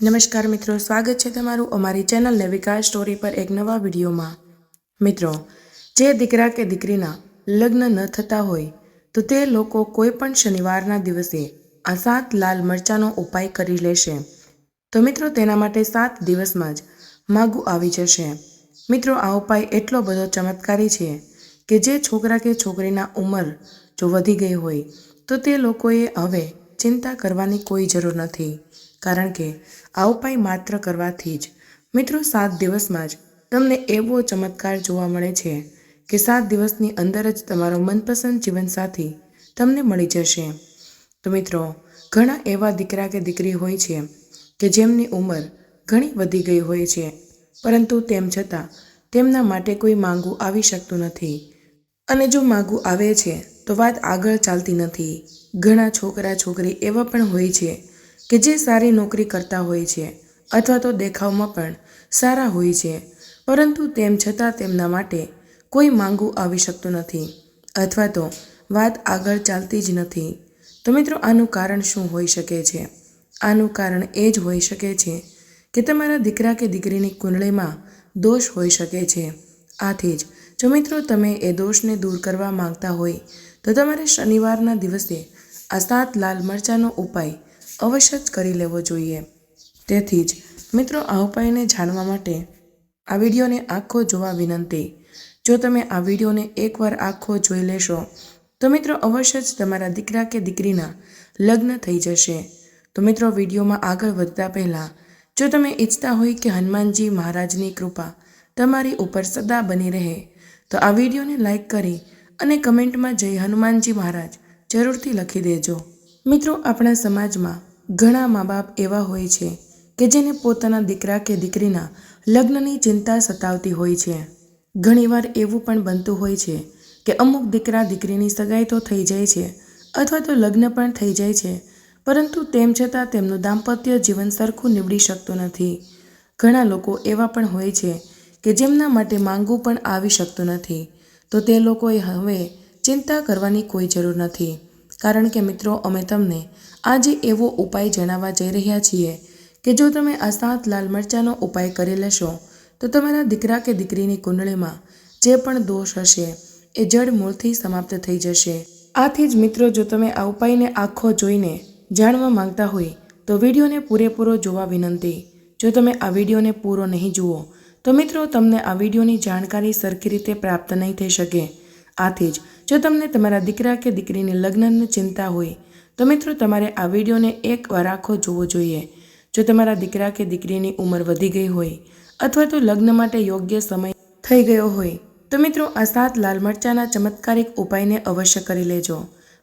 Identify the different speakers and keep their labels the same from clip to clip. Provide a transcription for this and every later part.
Speaker 1: નમસ્કાર મિત્રો, સ્વાગત છે તમારું અમારી ચેનલ વિકાસ સ્ટોરી પર એક નવા વિડીયોમાં. મિત્રો, જે દીકરા કે દીકરીના લગ્ન ન થતા હોય, તો તે લોકો કોઈ પણ શનિવારના દિવસે આ સાત લાલ મરચાંનો ઉપાય કરી લેશે. તો મિત્રો, તેના માટે સાત દિવસમાં જ માગું આવી જશે. મિત્રો, આ ઉપાય એટલો બધો ચમત્કારી છે કે જે છોકરા કે છોકરીના ઉંમર જો વધી ગઈ હોય, તો તે લોકોએ હવે ચિંતા કરવાની કોઈ જરૂર નથી. કારણ કે આ ઉપાય માત્ર કરવાથી જ. મિત્રો, સાત દિવસમાં જ તમને એવો ચમત્કાર જોવા મળે છે કે સાત દિવસની અંદર જ તમારો મનપસંદ જીવનસાથી તમને મળી જશે. તો મિત્રો, ઘણા એવા દીકરા કે દીકરી હોય છે કે જેમની ઉંમર ઘણી વધી ગઈ હોય છે, પરંતુ તેમ છતાં તેમના માટે કોઈ માંગુ આવી શકતું નથી. અને જો માંગુ આવે છે, તો વાત આગળ ચાલતી નથી. ઘણા છોકરા છોકરી એવા પણ હોય છે કે જે સારી નોકરી કરતા હોય છે, અથવા તો દેખાવમાં પણ સારા હોય છે, પરંતુ તેમ છતાં તેમના માટે કોઈ માંગુ આવી શકતું નથી, અથવા તો વાત આગળ ચાલતી જ નથી. તો મિત્રો, આનું કારણ શું હોઈ શકે છે? આનું કારણ એ જ હોઈ શકે છે કે તમારા દીકરા કે દીકરીની કુંડળીમાં દોષ હોઈ શકે છે. આથી જ, જો મિત્રો તમે એ દોષને દૂર કરવા માંગતા હોય, તો તમારે શનિવારના દિવસે આ સાત લાલ મરચાંનો ઉપાય અવશ્ય જ કરી લેવો જોઈએ. તેથી જ, મિત્રો, આ ઉપાયને જાણવા માટે આ વિડીયોને આખો જોવા વિનંતી. જો તમે આ વિડીયોને એકવાર આખો જોઈ લેશો, તો મિત્રો, અવશ્ય જ તમારા દીકરા કે દીકરીના લગ્ન થઈ જશે. તો મિત્રો, વિડીયોમાં આગળ વધતા પહેલાં, જો તમે ઈચ્છતા હોય કે હનુમાનજી મહારાજની કૃપા તમારી ઉપર સદા બની રહે, તો આ વિડીયોને લાઈક કરી અને કમેન્ટમાં જય હનુમાનજી મહારાજ જરૂરથી લખી દેજો. મિત્રો, આપણા સમાજમાં ઘણા મા બાપ એવા હોય છે કે જેને પોતાના દીકરા કે દીકરીના લગ્નની ચિંતા સતાવતી હોય છે. ઘણીવાર એવું પણ બનતું હોય છે કે અમુક દીકરા દીકરીની સગાઈ તો થઈ જાય છે અથવા તો લગ્ન પણ થઈ જાય છે, પરંતુ તેમ છતાં તેમનું દાંપત્ય જીવન સરખું નીવડી શકતું નથી. ઘણા લોકો એવા પણ હોય છે કે જેમના માટે માંગવું પણ આવી શકતું નથી, તો તે લોકોએ હવે ચિંતા કરવાની કોઈ જરૂર નથી. કારણ કે મિત્રો, અમે તમને આજે એવો ઉપાય જણાવવા જઈ રહ્યા છીએ કે જો તમે આ સાત લાલ મરચાંનો ઉપાય કરી લેશો, તો તમારા દીકરા કે દીકરીની કુંડળીમાં જે પણ દોષ હશે, એ જડ મૂળથી સમાપ્ત થઈ જશે. આથી જ મિત્રો, જો તમે આ ઉપાયને આખો જોઈને જાણવા માંગતા હોય, તો વિડીયોને પૂરેપૂરો જોવા વિનંતી. જો તમે આ વિડીયોને પૂરો નહીં જુઓ, તો મિત્રો, તમને આ વિડીયોની જાણકારી સરખી રીતે પ્રાપ્ત નહીં થઈ શકે. આથી જ જો તમને તમારા દીકરા કે દીકરીની લગ્નની ચિંતા હોય, તો મિત્રો તમારે આ વિડીયોને એકવાર આખો જોવો જોઈએ. જો તમારા દીકરા કે દીકરીની ઉંમર વધી ગઈ હોય, અથવા તો લગ્ન માટે યોગ્ય સમય થઈ ગયો હોય, તો મિત્રો આ સાત લાલ મરચાંના ચમત્કારિક ઉપાયને અવશ્ય કરી લેજો.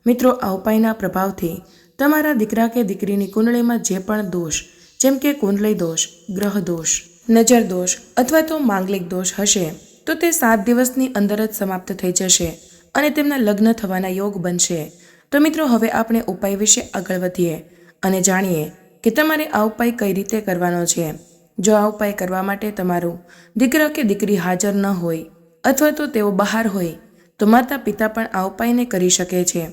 Speaker 1: મિત્રો, આ ઉપાયના પ્રભાવથી તમારા દીકરા કે દીકરીની કુંડળીમાં જે પણ દોષ, જેમ કે કુંડલી દોષ, ગ્રહ દોષ, નજર દોષ, અથવા તો માંગલિક દોષ હશે તો તે સાત દિવસની અંદર જ સમાપ્ત થઈ જશે અને તેમના લગ્ન થવાના યોગ બનશે. તો મિત્રો, હવે આપણે ઉપાય વિશે આગળ વધીએ અને જાણીએ કે તમારે આ ઉપાય કઈ રીતે કરવાનો છે. જો આ ઉપાય કરવા માટે તમારું દીકરા કે દીકરી હાજર ન હોય અથવા તો તેઓ બહાર હોય, તો માતા પિતા પણ આ ઉપાયને કરી શકે છે.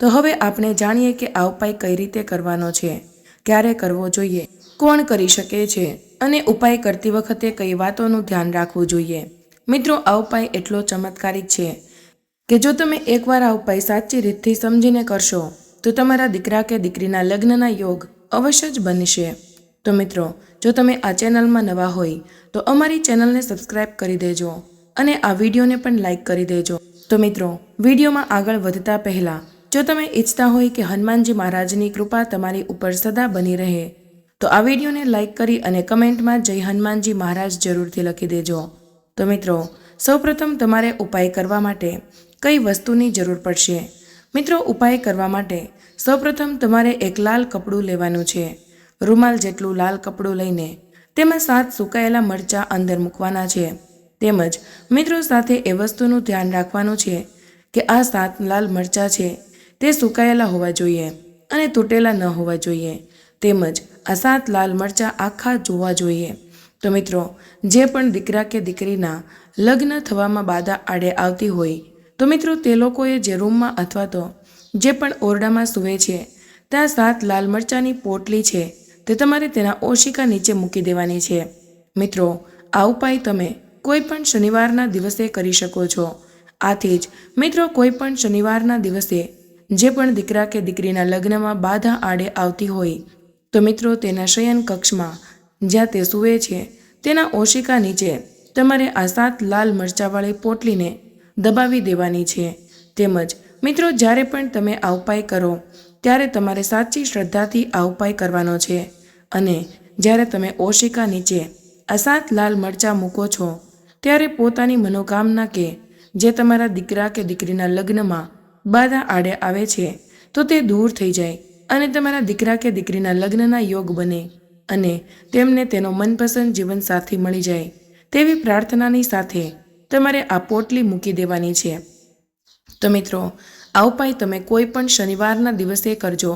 Speaker 1: તો હવે આપણે જાણીએ કે આ ઉપાય કઈ રીતે કરવાનો છે. ક્યારે કરવો જોઈએ? કોણ કરી શકે છે? અને ઉપાય કરતી વખતે કઈ વાતોનું ધ્યાન રાખવું જોઈએ? મિત્રો, આ ઉપાય એટલો ચમત્કારિક છે કે જો તમે એકવાર આ ઉપાય સાચી રીતથી સમજીને કરશો, તો તમારા દીકરા કે દીકરીના લગ્નના યોગ અવશ્ય જ બનશે. તો મિત્રો, જો તમે આ ચેનલમાં નવા હોય, તો અમારી ચેનલને સબસ્ક્રાઇબ કરી દેજો અને આ વિડીયોને પણ લાઇક કરી દેજો. તો મિત્રો, વિડીયોમાં આગળ વધતા પહેલાં, જો તમે ઈચ્છતા હોય કે હનુમાનજી મહારાજની કૃપા તમારી ઉપર સદા બની રહે, તો આ વિડીયોને લાઇક કરી અને કમેન્ટમાં જય હનુમાનજી મહારાજ જરૂરથી લખી દેજો. તો મિત્રો, સૌપ્રથમ તમારે ઉપાય કરવા માટે કઈ વસ્તુની જરૂર પડશે? મિત્રો, ઉપાય કરવા માટે સૌપ્રથમ તમારે એક લાલ કપડું લેવાનું છે. રૂમાલ જેટલું લાલ કપડું લઈને તેમાં સાત સુકાયેલા મરચાં અંદર મૂકવાના છે. તેમજ મિત્રો સાથે એ વસ્તુનું ધ્યાન રાખવાનું છે કે આ સાત લાલ મરચાં છે તે સુકાયેલા હોવા જોઈએ અને તૂટેલા ન હોવા જોઈએ. તેમજ આ સાત લાલ મરચાં આખા જોવા જોઈએ. તો મિત્રો, જે પણ દીકરા કે દીકરીના લગ્ન થવામાં બાધા આડે આવતી હોય, તો મિત્રો તે લોકોએ જે રૂમમાં અથવા તો જે પણ ઓરડામાં સૂવે છે, ત્યાં સાત લાલ મરચાંની પોટલી છે, તે તમારે તેના ઓશિકા નીચે મૂકી દેવાની છે. મિત્રો, આ ઉપાય તમે કોઈ પણ શનિવારના દિવસે કરી શકો છો. આથી જ, મિત્રો, કોઈ પણ શનિવારના દિવસે જે પણ દીકરા કે દીકરીના લગ્નમાં બાધા આડે આવતી હોય, તો મિત્રો તેના શયન કક્ષમાં જ્યાં તે સૂવે છે, તેના ઓશિકા નીચે તમારે આ સાત લાલ મરચાવાળી પોટલીને દબાવી દેવાની છે. તેમજ, મિત્રો, જ્યારે પણ તમે આ ઉપાય કરો, ત્યારે તમારે સાચી શ્રદ્ધાથી આ ઉપાય કરવાનો છે. અને જ્યારે તમે ઓશિકા નીચે આ સાત લાલ મરચાં મૂકો છો, ત્યારે પોતાની મનોકામના કે જે તમારા દીકરા કે દીકરીના લગ્નમાં બાધા આડે આવે છે, તો તે દૂર થઈ જાય અને તમારા દીકરા કે દીકરીના લગ્નના યોગ બને. અને તેમને તેનો મનપસંદ જીવનસાથી મળી જાય, તેવી પ્રાર્થનાની સાથે તમારે આ પોટલી મૂકી દેવાની છે. તો મિત્રો, આ ઉપાય તમે કોઈ પણ શનિવારના દિવસે કરજો.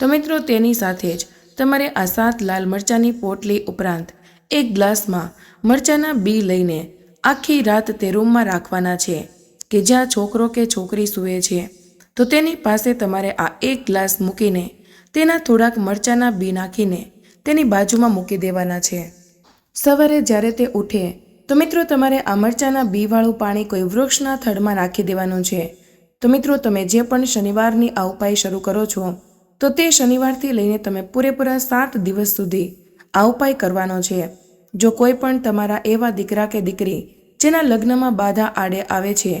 Speaker 1: તો મિત્રો, તેની સાથે જ તમારે આ સાત લાલ મરચાંની પોટલી ઉપરાંત એક ગ્લાસમાં મરચાંના બી લઈને આખી રાત તે રૂમમાં રાખવાના છે, કે જ્યાં છોકરો કે છોકરી સૂવે છે. તો તેની પાસે તમારે આ એક ગ્લાસ મૂકીને તેના થોડાક મરચાંના બી નાખીને તેની બાજુમાં મૂકી દેવાના છે. સવારે જ્યારે તે ઉઠે, તો મિત્રો તમારે આ મરચાંના બીવાળું પાણી કોઈ વૃક્ષના થડમાં નાખી દેવાનું છે. તો મિત્રો, તમે જે પણ શનિવારની આ ઉપાય શરૂ કરો છો, તો તે શનિવારથી લઈને તમે પૂરેપૂરા સાત દિવસ સુધી આ ઉપાય કરવાનો છે. જો કોઈ પણ તમારા એવા દીકરા કે દીકરી, જેના લગ્નમાં બાધા આડે આવે છે,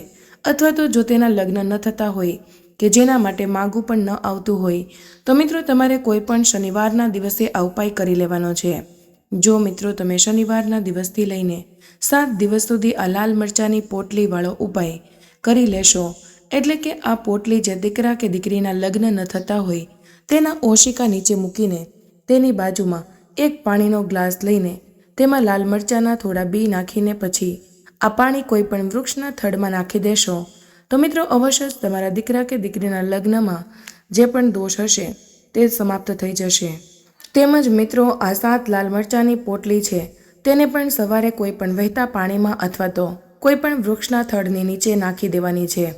Speaker 1: અથવા તો જો તેના લગ્ન ન થતા હોય કે જેના માટે માગું પણ ન આવતું હોય. તો મિત્રો, તમારે કોઈ પણ શનિવારના દિવસે આ ઉપાય કરી લેવાનો છે. જો મિત્રો, તમે શનિવારના દિવસથી લઈને સાત દિવસ સુધી આ લાલ મરચાંની પોટલીવાળો ઉપાય કરી લેશો, એટલે કે આ પોટલી જે દીકરા કે દીકરીના લગ્ન ન થતા હોય, તેના ઓશિકા નીચે મૂકીને તેની બાજુમાં એક પાણીનો ગ્લાસ લઈને તેમાં લાલ મરચાંના થોડા બી નાખીને પછી આ પાણી કોઈ પણ વૃક્ષના થડમાં નાખી દેશો. તો મિત્રો, અવશ્ય જ તમારા દીકરા કે દીકરીના લગ્નમાં જે પણ દોષ હશે, તે સમાપ્ત થઈ જશે. તેમજ મિત્રો, આ સાત લાલ મરચાંની પોટલી છે, તેને પણ સવારે કોઈ પણ વહેતા પાણીમાં અથવા તો કોઈ પણ વૃક્ષના થડની નીચે નાખી દેવાની છે.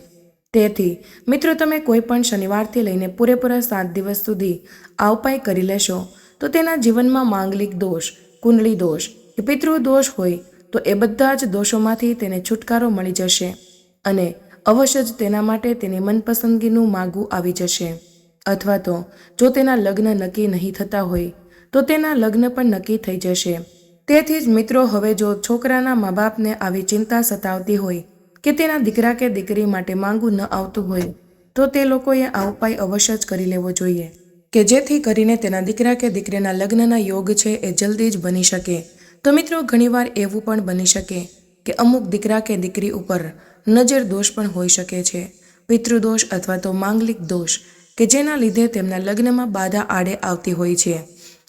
Speaker 1: તેથી, મિત્રો, તમે કોઈ પણ શનિવારથી લઈને પૂરેપૂરા સાત દિવસ સુધી આ ઉપાય કરી લેશો, તો તેના જીવનમાં માંગલિક દોષ, કુંડળી દોષ કે પિતૃ દોષ હોય, તો એ બધા જ દોષોમાંથી તેને છુટકારો મળી જશે. અને અવશ્ય જ તેના માટે તેની મનપસંદગીનું માગું આવી જશે. અથવા તો, જો તેના લગ્ન નક્કી નહીં થતા હોય, તો તેના લગ્ન પણ નક્કી થઈ જશે. તેથી જ મિત્રો, હવે જો છોકરાના મા બાપને આવી ચિંતા સતાવતી હોય કે તેના દીકરા કે દીકરી માટે માંગું ન આવતું હોય, તો તે લોકોએ આ ઉપાય અવશ્ય જ કરી લેવો જોઈએ. કે જેથી કરીને તેના દીકરા કે દીકરીના લગ્નના યોગ છે એ જલ્દી જ બની શકે. તો મિત્રો, ઘણીવાર એવું પણ બની શકે કે અમુક દીકરા કે દીકરી ઉપર નજર દોષ પણ હોઈ શકે છે. પિતૃદોષ અથવા તો માંગલિક દોષ, કે જેના લીધે તેમના લગ્નમાં બાધા આડે આવતી હોય છે.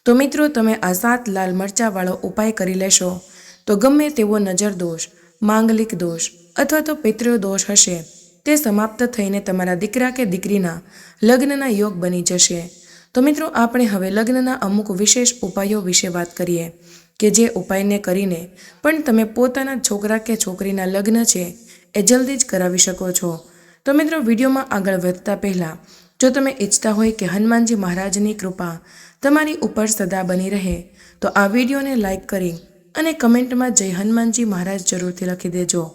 Speaker 1: તો મિત્રો, તમે આ સાત લાલ મરચાવાળો ઉપાય કરી લેશો. તો ગમે તેવો નજર દોષ માંગલિક દોષ અથવા તો પિતૃદોષ હશે, તે સમાપ્ત થઈને તમારા દીકરા કે દીકરીના લગ્નના યોગ બની જશે. તો મિત્રો, આપણે હવે લગ્નના અમુક વિશેષ ઉપાયો વિશે વાત કરીએ, કે જે ઉપાયને કરીને પણ તમે પોતાના છોકરા કે છોકરીના લગ્ન છે એ જલ્દી જ કરાવી શકો છો. તો મિત્રો, વિડીયોમાં આગળ વધતા પહેલાં, જો તમે ઈચ્છતા હોય કે હનુમાનજી મહારાજની કૃપા તમારી ઉપર સદા બની રહે, તો આ વિડીયોને લાઈક કરી અને કમેન્ટમાં જય હનુમાનજી મહારાજ જરૂરથી લખી દેજો.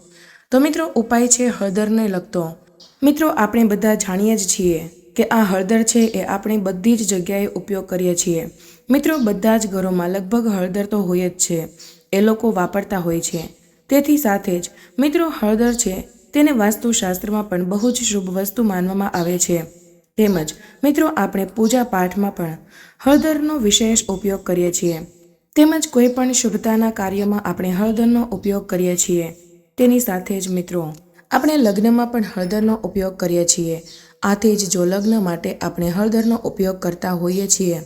Speaker 1: તો મિત્રો, ઉપાય છે હળદરને લગતો. મિત્રો, આપણે બધા જાણીએ જ છીએ કે આ હળદર છે એ આપણે બધી જ જગ્યાએ ઉપયોગ કરીએ છીએ. મિત્રો, બધા જ ઘરોમાં લગભગ હળદર તો હોય જ છે. એ લોકો વાપરતા હોય છે. તેથી સાથે જ મિત્રો, હળદર છે. તેને વાસ્તુશાસ્ત્રમાં પણ બહુ જ શુભ વસ્તુ માનવામાં આવે છે. તેમજ, મિત્રો, આપણે પૂજા પાઠમાં પણ હળદરનો વિશેષ ઉપયોગ કરીએ છીએ. તેમજ, કોઈ પણ શુભતાના કાર્યમાં આપણે હળદરનો ઉપયોગ કરીએ છીએ. તેની સાથે જ, મિત્રો, આપણે લગ્નમાં પણ હળદરનો ઉપયોગ કરીએ છીએ. આથી જ, જો લગ્ન માટે આપણે હળદરનો ઉપયોગ કરતા હોઈએ છીએ,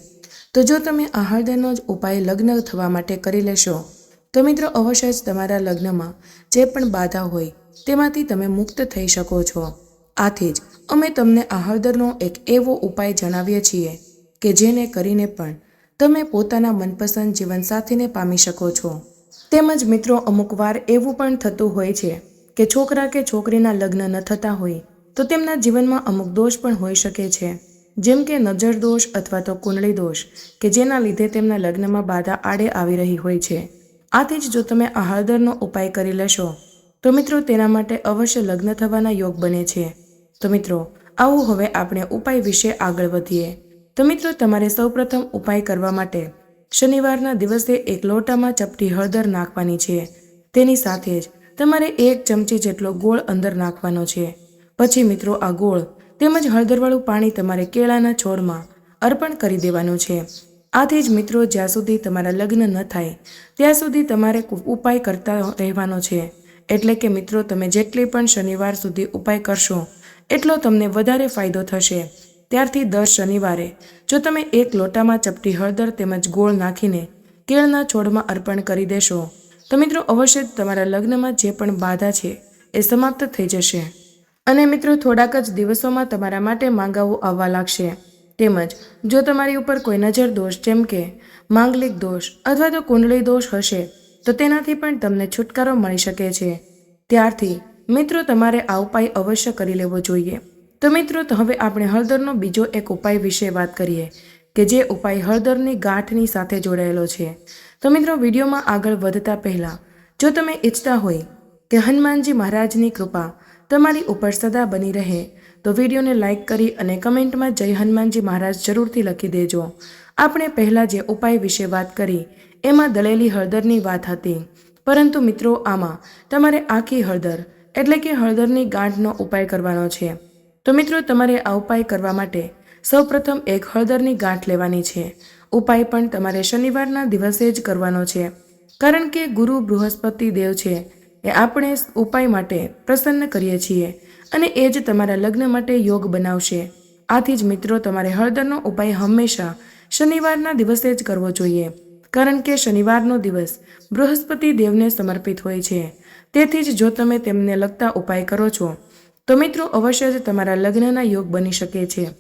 Speaker 1: તો જો તમે આ હળદરનો જ ઉપાય લગ્ન થવા માટે કરી લેશો તો મિત્રો, અવશ્ય જ તમારા લગ્નમાં જે પણ બાધા હોય, તેમાંથી તમે મુક્ત થઈ શકો છો. આથી જ અમે તમને આ હળદરનો એક એવો ઉપાય જણાવીએ છીએ કે જેને કરીને પણ તમે પોતાના મનપસંદ જીવનસાથીને પામી શકો છો. તેમજ મિત્રો, અમુક વાર એવું પણ થતું હોય છે કે છોકરા કે છોકરીના લગ્ન ન થતા હોય, તો તેમના જીવનમાં અમુક દોષ પણ હોઈ શકે છે. જેમ કે નજર દોષ અથવા તો કુંડળી દોષ, કે જેના લીધે તેમના લગ્નમાં બાધા આડે આવી રહી હોય છે. આથી જ જો તમે આ હળદરનો ઉપાય કરી લેશો, તો મિત્રો તેના માટે અવશ્ય લગ્ન થવાના યોગ બને છે. તો મિત્રો, આવું હવે આપણે ઉપાય વિશે આગળ વધીએ. તો મિત્રો, તમારે સૌપ્રથમ ઉપાય કરવા માટે શનિવારના દિવસે એક લોટામાં ચપટી હળદર નાખવાની છે. તેની સાથે જ તમારે એક ચમચી જેટલો ગોળ અંદર નાખવાનો છે. પછી મિત્રો, આ ગોળ તેમજ હળદરવાળું પાણી તમારે કેળાના છોડમાં અર્પણ કરી દેવાનું છે. આથી જ મિત્રો, જ્યાં સુધી તમારા લગ્ન ન થાય, ત્યાં સુધી તમારે ઉપાય કરતા રહેવાનો છે. એટલે કે મિત્રો, તમે જેટલી પણ શનિવાર સુધી ઉપાય કરશો, એટલો તમને વધારે ફાયદો થશે. ત્યારથી દર શનિવારે, જો તમે એક લોટામાં ચપટી હળદર તેમજ ગોળ નાખીને કેળના છોડમાં અર્પણ કરી દેશો, તો મિત્રો, અવશ્ય તમારા લગ્નમાં જે પણ બાધા છે, એ સમાપ્ત થઈ જશે. અને મિત્રો, થોડાક જ દિવસોમાં તમારા માટે માંગાવું આવવા લાગશે. તેમજ જો તમારી ઉપર કોઈ નજર દોષ, જેમ કે માંગલિક દોષ અથવા તો કુંડળી દોષ હશે, તો તેનાથી પણ તમને છુટકારો મળી શકે છે. ત્યારથી, મિત્રો, તમારે આ ઉપાય અવશ્ય કરી લેવો જોઈએ. તો મિત્રો, તો હવે આપણે હળદરનો બીજો એક ઉપાય વિશે વાત કરીએ, કે જે ઉપાય હળદરની ગાંઠની સાથે જોડાયેલો છે. તો મિત્રો, વિડીયોમાં આગળ વધતા પહેલાં, જો તમે ઈચ્છતા હોય કે હનુમાનજી મહારાજની કૃપા તમારી ઉપર સદા બની રહે તો વિડીયોને લાઇક કરી અને કમેન્ટમાં જય હનુમાનજી મહારાજ જરૂરથી લખી દેજો. આપણે પહેલાં જે ઉપાય વિશે વાત કરી, એમાં દળેલી હળદરની વાત હતી. પરંતુ મિત્રો, આમાં તમારે આખી હળદર, એટલે કે હળદરની ગાંઠનો ઉપાય કરવાનો છે. તો મિત્રો, તમારે આ ઉપાય કરવા માટે સૌપ્રથમ એક હળદરની ગાંઠ લેવાની છે. ઉપાય પણ તમારે શનિવારના દિવસે જ કરવાનો છે. કારણ કે ગુરુ બૃહસ્પતિ દેવ છે એ આપણે ઉપાય માટે પ્રસન્ન કરીએ છીએ. અને એ જ તમારા લગ્ન માટે યોગ બનાવશે. આથી જ મિત્રો, તમારે હળદરનો ઉપાય હંમેશા શનિવારના દિવસે જ કરવો જોઈએ. કારણ કે શનિવારનો દિવસ બૃહસ્પતિ દેવને સમર્પિત હોય છે. તેથી જ જો તમે તેમને લગતા ઉપાય કરો છો, તો મિત્રો, અવશ્ય જ તમારા લગ્નના યોગ બની શકે છે.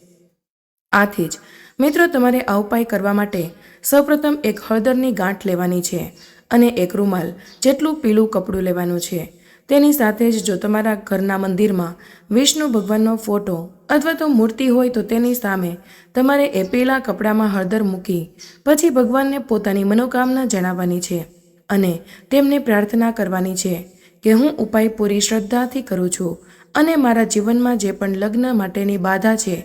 Speaker 1: આથી જ મિત્રો, તમારે આ ઉપાય કરવા માટે સૌપ્રથમ એક હળદરની ગાંઠ લેવાની છે અને એક રૂમાલ જેટલું પીળું કપડું લેવાનું છે. તેની સાથે જ જો તમારા ઘરના મંદિરમાં વિષ્ણુ ભગવાનનો ફોટો અથવા તો મૂર્તિ હોય તો તેની સામે તમારે એ પીળા કપડામાં હળદર મૂકી પછી ભગવાનને પોતાની મનોકામના જણાવવાની છે અને તેમને પ્રાર્થના કરવાની છે કે હું ઉપાય પૂરી શ્રદ્ધાથી કરું છું અને મારા જીવનમાં જે પણ લગ્ન માટેની બાધા છે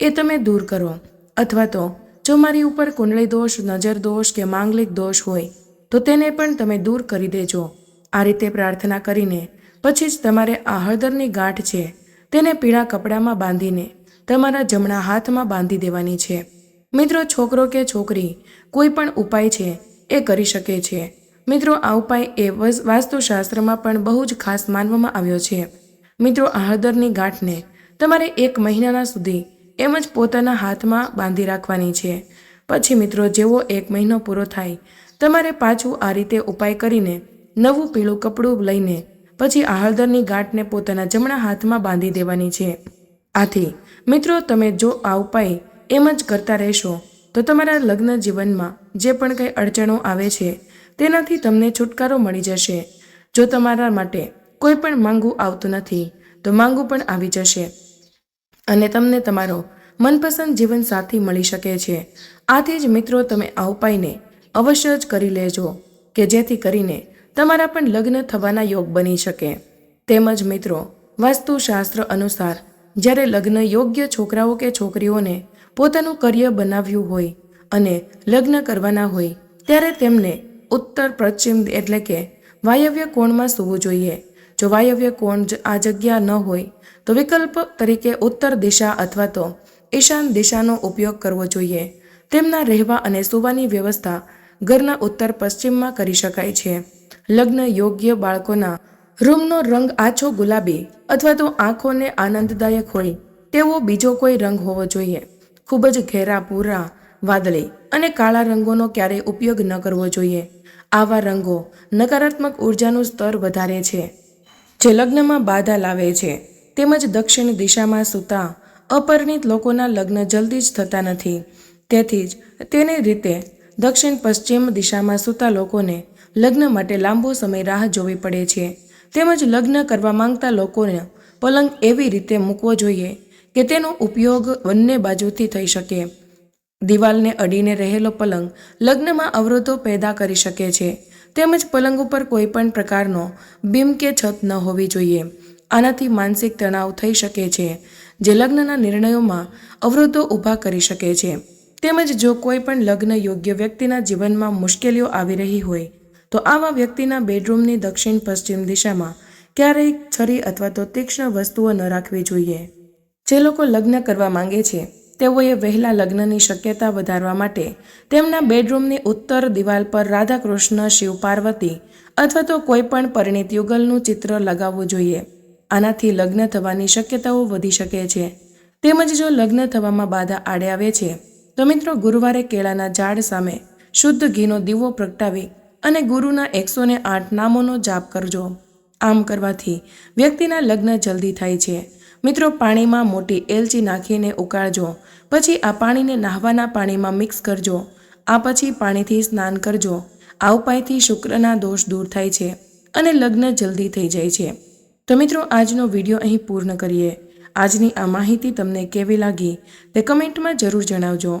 Speaker 1: એ તમે દૂર કરો. અથવા તો જો મારી ઉપર કુંડળી દોષ, નજર દોષ કે માંગલિક દોષ હોય તો તેને પણ તમે દૂર કરી દેજો. આ રીતે પ્રાર્થના કરીને પછી જ તમારે આ હળદરની ગાંઠ છે તેને પીળા કપડામાં બાંધીને તમારા જમણા હાથમાં બાંધી દેવાની છે. મિત્રો, છોકરો કે છોકરી કોઈ પણ ઉપાય છે એ કરી શકે છે. મિત્રો, આ ઉપાય એ વસ- વાસ્તુશાસ્ત્રમાં પણ બહુ જ ખાસ માનવામાં આવ્યો છે. મિત્રો, આ હળદરની ગાંઠને તમારે એક મહિનાના સુધી એમ જ પોતાના હાથમાં બાંધી રાખવાની છે. પછી મિત્રો, જેવો એક મહિનો પૂરો થાય, તમારે પાછું આ રીતે ઉપાય કરીને નવું પીળું કપડું લઈને પછી આ હળદરની ગાંઠને પોતાના જમણા હાથમાં બાંધી દેવાની છે. આથી, મિત્રો, તમે જો આ ઉપાય એમ જ કરતા રહેશો, તો તમારા લગ્ન જીવનમાં જે પણ કંઈ અડચણો આવે છે, તેનાથી તમને છુટકારો મળી જશે. જો તમારા માટે કોઈ પણ માંગવું આવતું નથી, તો માંગવું પણ આવી જશે. અને તમને તમારો મનપસંદ જીવનસાથી મળી શકે છે. આથી જ, મિત્રો, તમે આ ઉપાયને અવશ્ય જ કરી લેજો, કે જેથી કરીને તમારા પણ લગ્ન થવાના યોગ બની શકે. તેમજ મિત્રો, વાસ્તુશાસ્ત્ર અનુસાર, જ્યારે લગ્ન યોગ્ય છોકરાઓ કે છોકરીઓને પોતાનું કરિયર બનાવ્યું હોય અને લગ્ન કરવાના હોય, ત્યારે તેમને ઉત્તર પશ્ચિમ એટલે કે વાયવ્ય કોણમાં સૂવું જોઈએ. જો વાયવ્ય કોણ આ જગ્યા ન હોય, તો વિકલ્પ તરીકે ઉત્તર દિશા અથવા તો ઈશાન દિશાનો ઉપયોગ કરવો જોઈએ. તેમના રહેવા અને સૂવાની વ્યવસ્થા ઘરના ઉત્તર પશ્ચિમમાં કરી શકાય છે. લગ્ન યોગ્ય બાળકોના રૂમનો રંગ આછો ગુલાબી અથવા તો આંખોને આનંદદાયક હોય, તેવો બીજો કોઈ રંગ હોવો જોઈએ. ખૂબ જ ઘેરા ભૂરા વાદળી અને કાળા રંગોનો ક્યારેય ઉપયોગ ન કરવો જોઈએ. આવા રંગો નકારાત્મક ઉર્જાનું સ્તર વધારે છે. જે લગ્નમાં બાધા લાવે છે, તેમજ દક્ષિણ દિશામાં સૂતા, અપરિણિત લોકોના લગ્ન જલ્દી જ થતા નથી. તેથી જ તેને રીતે દક્ષિણ પશ્ચિમ દિશામાં સૂતા લોકોને લગ્ન માટે લાંબો સમય રાહ જોવી પડે છે. તેમજ લગ્ન કરવા માંગતા લોકોને પલંગ એવી રીતે મૂકવો જોઈએ કે તેનો ઉપયોગ બંને બાજુથી થઈ શકે. દિવાલને અડીને રહેલો પલંગ લગ્નમાં અવરોધો પેદા કરી શકે છે. તેમજ પલંગ ઉપર કોઈ પણ પ્રકારનો બીમ કે છત ન હોવી જોઈએ. આનાથી માનસિક તણાવ થઈ શકે છે, જે લગ્નના નિર્ણયોમાં અવરોધો ઊભા કરી શકે છે. તેમજ જો કોઈ પણ લગ્ન યોગ્ય વ્યક્તિના જીવનમાં મુશ્કેલીઓ આવી રહી હોય તો આવા વ્યક્તિના બેડરૂમની દક્ષિણ પશ્ચિમ દિશામાં ક્યારેય છરી અથવા તો તીક્ષ્ણ વસ્તુઓ ન રાખવી જોઈએ. જે લોકો લગ્ન કરવા માંગે છે, તેઓએ વહેલા લગ્નની શક્યતા વધારવા માટે તેમના બેડરૂમની ઉત્તર દિવાલ પર રાધા કૃષ્ણ શિવ પાર્વતી અથવા તો કોઈ પણ પરિણીત યુગલનું ચિત્ર લગાવવું જોઈએ. આનાથી લગ્ન થવાની શક્યતાઓ વધી શકે છે. તેમજ જો લગ્ન થવામાં બાધા આડે આવે છે, તો મિત્રો ગુરુવારે કેળાના ઝાડ સામે શુદ્ધ ઘીનો દીવો પ્રગટાવી અને ગુરુના એકસો ને આઠ નામોનો જાપ કરજો. આમ કરવાથી વ્યક્તિના લગ્ન જલ્દી થાય છે. મિત્રો, પાણીમાં મોટી એલચી નાખીને ઉકાળજો. પછી આ પાણીને નાહવાના પાણીમાં મિક્સ કરજો. આ પછી પાણીથી સ્નાન કરજો. આ ઉપાયથી શુક્રના દોષ દૂર થાય છે અને લગ્ન જલ્દી થઈ જાય છે. તો મિત્રો, આજનો વીડિયો અહીં પૂર્ણ કરીએ. આજની આ માહિતી તમને કેવી લાગી તે કમેન્ટમાં જરૂર જણાવજો.